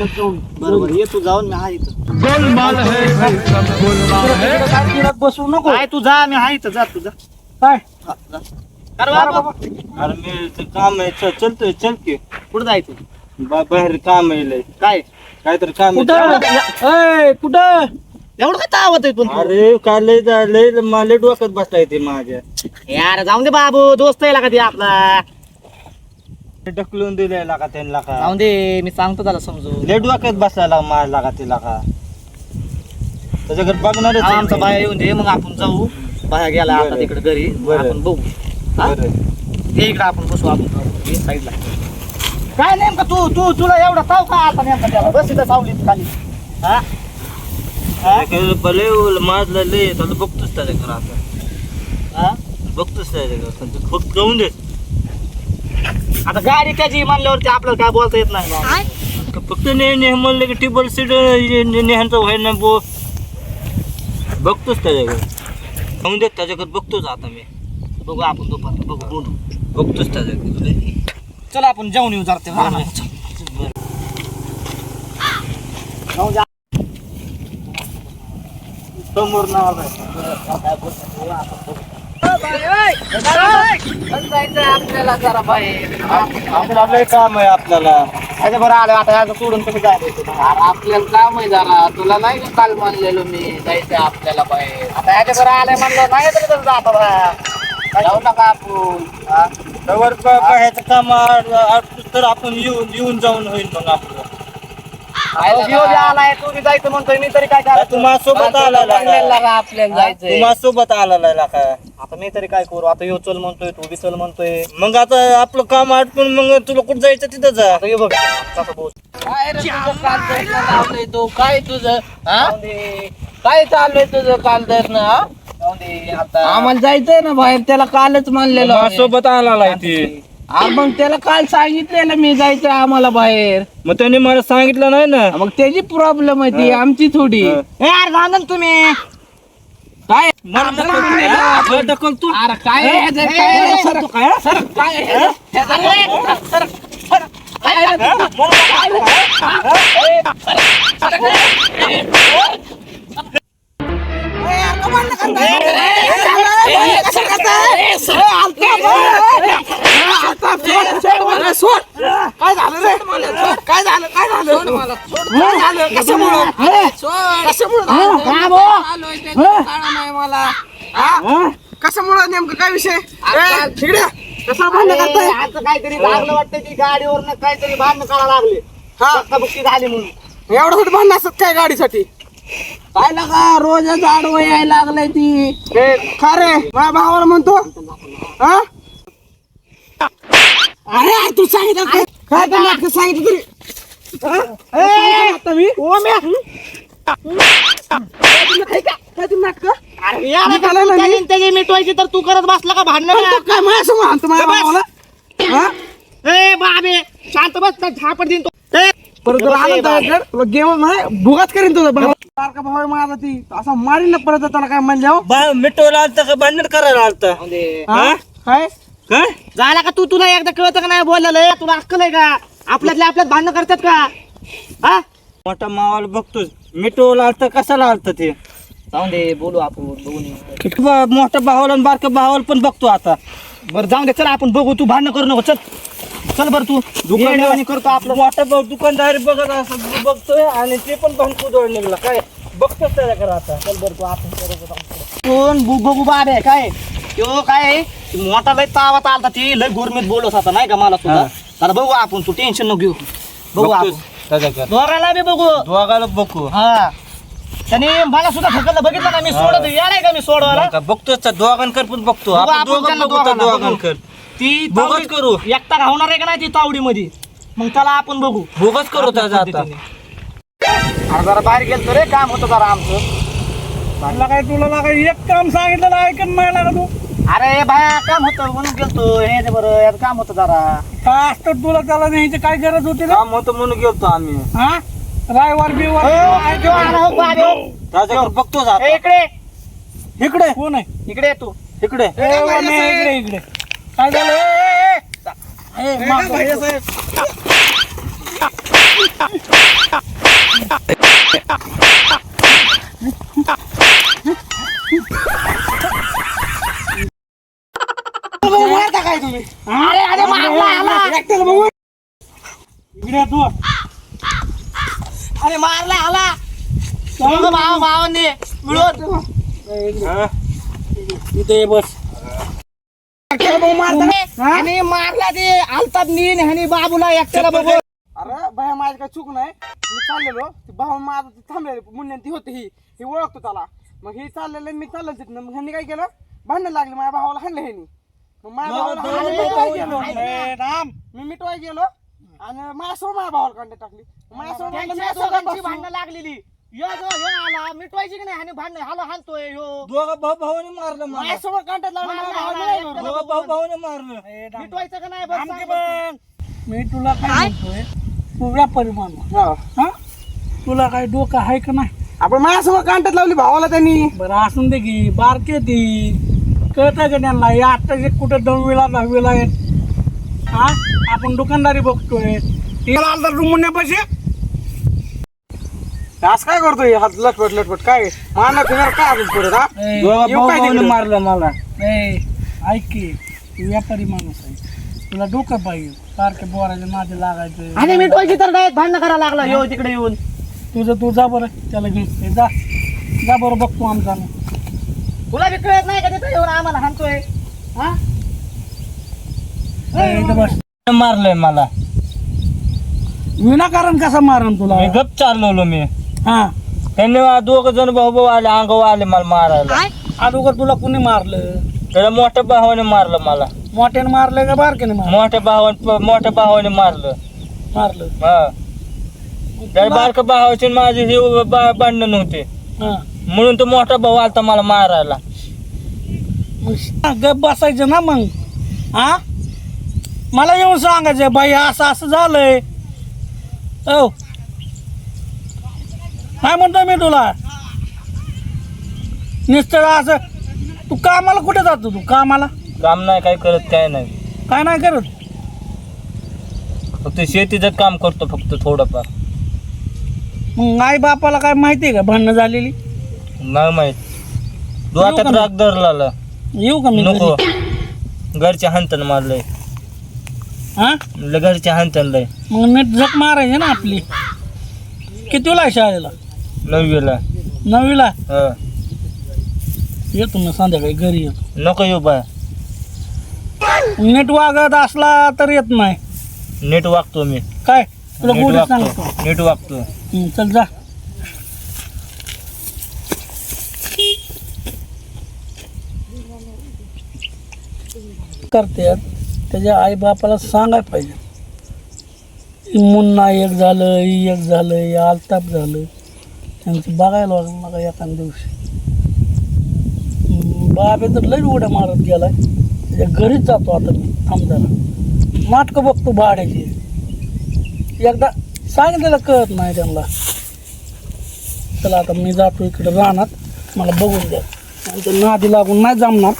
बरोबर ये तू जाऊन मी आहे इथं. गोलमाल है है। बसू नको. काय तू जा मी आहे इथं जा तू जा. काय? हा, जा. अरे बाबा. अरे मी ते काम आहे चल चलतोय चल की. कुठं जायचं बा- बाहेर काम आहे लय. काय? काहीतरी काम. कुठं? ए, कुठं? एवढं काय तावत आहे पण अरे काय लय जा- लय मला डोक्यात बसता येते माझ्या. यार जाऊन दे बाबू दोस्त आहे का ते आपला? ढकलून दिले लागा त्यांना का? जाऊन दे मी सांगतो त्याला समजून. लय डोक्यात बसायला माझ्या लागा तिला का? त्याच्याकडे बघणारच आहे. आमचा. बाया येऊन दे मग आपण जाऊ. बाया गेला आता बरं. तिकडे घरी. बरं. आपण बघू. हा? ये इकडे आपण बसू आपण साईडला काय नेमकं तू तू तुला एवढा ताव का आता नेमका त्याला? बस इथं सावलीत खाली. हा? भले माझला लय त्याला बघतोच त्याच्याकडे आता. हा? बघतोच त्याच्याकडे फक्त जाऊन दे. आता गाडी त्याची म्हणल्यावरती आपल्याला काय बोलता येत नाही. फक्त ने ने म्हणलं की टिबल सीट नेहांचं व्हाय ना बो. बघतोच त्याच्याकडे. जाऊन दे त्याच्याकडे बघतोच आता मी. बघू आपण दुपार बघू बोलू. बघतोच त्याच्याकडे. चला आपण जाऊन येऊ जरा ते. रानात. जाऊ द्या. समोर नाव आपल्याला जरा बाहेर आपलं काम आहे आपल्याला आता बरं आलं आता याचं सोडून तुम्ही जायचं आपल्याला काम आहे जरा तुला नाही का काल म्हणलेलो मी जायचं आपल्याला बाहेर आता ह्याच्या बरं आलंय म्हणलं नाही तरी तसं जाता बरं. जाऊ नका आपण बाहेरचं काम आड- आटपूस तर आपण येऊन येऊन जाऊन होईल मग द्या आलाय तू बी जायचं म्हणतोय मी तरी काय आता करायचं तुम्हा सोबत का आपल्याला जायचंय? तुम्हा सोबत आला का? आता मी तरी काय करू? आता चल म्हणतोय तू बी चल म्हणतोय. मग आता आपलं काम आटपून मग तुला कुठं जायचं तिथं जा. आता ये बघ कसं बोल. काय रे तुझं काल धरणं लावलंय तू? काय तुझं? हा? काय चाललंय तुझं काल हा? आम्हाला जायचंय ना बाहेर त्याला कालच म्हणलेलं आम्ही. सोबत आला ती. हा, मग त्याला काल सांगितलेलं मी जायचंय आम्हाला बाहेर मग त्यांनी मला सांगितलं नाही ना मग त्याची प्रॉब्लेम आहे ती आमची थोडी हा. ए यार तुम्ही काय मला ढकल- ढकल तू अरे काय हे? काय आहे? सर, सर, काय आहे हे? हे सर, सर, सर, काय आहे? काय झालं रे काय झालं काय झालं काय झालं कशामुळं मला हा? कशामुळं नेमकं काय विषय ए, इकडे या. कशाला भांडण करताय आता काहीतरी लागलं वाटतं की गाडीवर काहीतरी भांडण करायला लागले हा झाली म्हणून एवढं भांडण असतात काय गाडीसाठी काय लागा रोजच आडवं यायला लागलंय ती का रे माझ्या भावाला म्हणतो हा अरे तू सांगितलं काय काय ते नाटक सांगितलं तरी हा? आता मी. काय का? तुला नाटकं? ना मी. त्याची मिटवायची तर तू करत बसला का भांडण काय माझ्यासमोर आणतो माझ्या भावाला हा? ए बाबे शांत बस झापड देईन तो परत जर आला तर तुला गेम नाही भुगाच करीन तुझा भाऊ सारखा भाऊ आहे माझा ती. असा मारीन ना परत त्याला काय म्हणल्यावर मिटवला आलता का भांडण करायला आलता? हा? काय? काय? झाला का तू? तुला एकदा कळतं का नाही? बोललेलं तुला अक्कल आहे का? आपल्यातले आपल्यात भांडण करतात का? हा? मोठा मावाला बघतोच मिटवला आलता कशाला आलता ते? जाऊन दे बोलू आपण बघून. ब- मोठ्या भावाला आणि बारक्या भावाला पण बघतो आता. बरं जाऊन दे चल आपण बघू. तू भांडण करू नको चल. चल बरं तू. दुकान करतो आपलं. मोठा भाऊ दुकानदारी बघत असं बघतोय आणि ते पण भांडको जवळ निघला. काय? बघतोच त्याच्याकडे आता. चल बरं तू आपण करत कोण? बाबे काय? तो काय? मोठा लय तावात आलता ती. लय गुरमीत बोलत होता नाही का मला सुद्धा? तर बघू आपण तू टेन्शन नको घेऊ. बघू आपण. दोघाला बी बघू. दोघाला बघू. हा. त्याने मला सुद्धा ढकललं बघितलं ना मी सोडत येणार का मी सोडवायला? बघतोच. दोघांकर पण बघतो. बघू आपण दोघांना. दोघांकर ती बोगस तावडी- करू. एकटा घावणार आहे का नाही ती तावडी मध्ये मग त्याला आपण बघू. भोगच करू त्याचा आता. अरे जरा बाहेर गेलतो रे काम होतं जरा आमचं. तुला काय तुला लागा एक काम सांगितलं ऐकत नाही लागा तू. अरे बाया काम होतं म्हणून गेलतो. हे ते बरं याचं काम होतं जरा. काय असतं तुला त्याला न्यायची काय गरज होती ना काम होतं म्हणून गेलतो आम्ही. हा? रायवार बिवार आला हो, बघतोच ए, आता. इकडे इकडे. कोण आहे? इकडे ये तू. इकडे. ए, इकडे इकडे. काय झालं? काय तुम्ही अरे अरे मारला आला एकट्याला बघू. इकडे तू. अरे मारला आला. दोघं भाव भावांनी मिळून. इथे बस. बघू मारता आणि मारला ते आलतात नीन आणि बाबूला एकट्याला बघून. अरे बाया माझी काय चूक नाही. मी चाललेलो. ते भाऊ माझा थांबलेले. मुन्यान ती होती ही. ही ओळखतो त्याला. मग ही चाललेलं मी चाललो तिथनं. मग ह्यांनी काय केलं? भांडण लागले. माझ्या भावाला हाणलं ह्यांनी. मग माझ्या भावाला हाणलं, मी मिटवाय गेलो. ए, राम. मी मिटवाय गेलो. आणि माझ्यासोबत माझ्या भावाला कांटे टाकली. माझ्यासोबत भांडण, त्यांच्या माझ्यासोबत दोघांची बसून. भांडणं लागलेली. यो जो यो आला मिटवायची की नाही? आणि भांडण हाला हाणतोय यो. दोघं भाऊ भाऊने मारलं मला. माझ्यासोबत कांट्यात लागलं माझ्या मारला, भावाला मारला, नाही एकट्याला बोललो. दोघं भाऊ भाऊने मारलं. मिटवायचं का नाही? बस आमची सांग. पण मी तुला काय म्हणतोय? तू व्यापारी माणूस हा. हा? तुला काय डोकं आहे का नाही? आपण माझ्यासोबत कांट्यात लावली भावाला त्यांनी. बरं असून दे की बारके ती. कळतं का त्यांना? या आत्ताचे कुठं दहावीला दहावीला आहेत. हा? आपण दुकानदारी बघतोय. तिला आलता रुमुन्यापाशी असं काय करतोय? हात लटपट लटपट. काय? माना फिरणार काय अजून पुढे? ना ए, दोघं येऊ भाऊ काय भाऊने तिकडं? मारलं मला. ए, ऐक की तू व्यापारी माणूस आहे. तुला डोकं पाहिजे. सारखे बोराच्या नादी लागायचं. आणि मिटवायची तर नाही भांडणं करायला लागला. यो तिकडे येऊन. तुझं तू जा बरं त्याला घेऊन. ए, जा. जा बरं बघतो आमचा. आम्ही. तुला बी कळत नाही का तिथं येऊन आम्हाला हाणतोय? हा? ए, इथं बस. मारलंय मला. विनाकारण कसा मारण तुला? मी गप चाललो मी. हा. त्यांनी दोघ जण भाऊ भाऊ आले अंगावर आले मला मारायला. अगोदर तुला कुणी मारलं? त्याला मोठ्या भावाने मारलं मला. मोठ्याने मारलं का बारक्याने मारलं? मोठ्या भावाने मोठ्या भावाने मारलं. मारलं. हा. त्या बारक्या भावाचे माझे हे बा- भांडणं नव्हते. हा. म्हणून तो मोठा भाऊ आलता मला मारायला. मग गप बसायचं ना मग. हा? मला येऊन सांगायचं बाई असं असं झालंय. हो काय म्हणतो मी तुला? निश्चळ असं तू कामाला कुठे जातो तू? कामाला? काम नाही काय करत काय नाही. काय नाही करत? फक्त शेतीचं काम करतो फक्त थोडंफार. मग आई बापाला काय माहिती आहे का? भांडणं झालेली? नाही माहीत. तू आता येऊ का राग धरला येऊ का मी नको. घरी? घरच्या हंतन मारलंय. हा? म्हणलं घरच्या हंतन लय. मग नीट झक मारायची ना आपली. कितीला आहे शाळेला? नववीला. नववीला? हा. येतो ना संध्याकाळी घरी येतो. नको येऊ बा नीट वागत असला तर येत नाही. नीट वागतो मी. काय? तुला नीट गोडी वागतो. सांगतो. नीट वागतो. हं, चल जा. करतात त्याच्या आई बापाला सांगायला पाहिजे. मुन्ना एक झालं ही एक झालं हे आलताप झालं. त्यांचं बघायला लागलं मला एखाद्या दिवशी बाबे तर लई उड्या मारत गेलाय. त्याच्या घरीच जातो आता मी थांब नाटकं बघतो भाड्याची. एकदा सांगितलेलं कळत नाही त्यांना. चला आता मी जातो इकडे राहणार मला बघून द्या. नादी लागून नाही जमणार.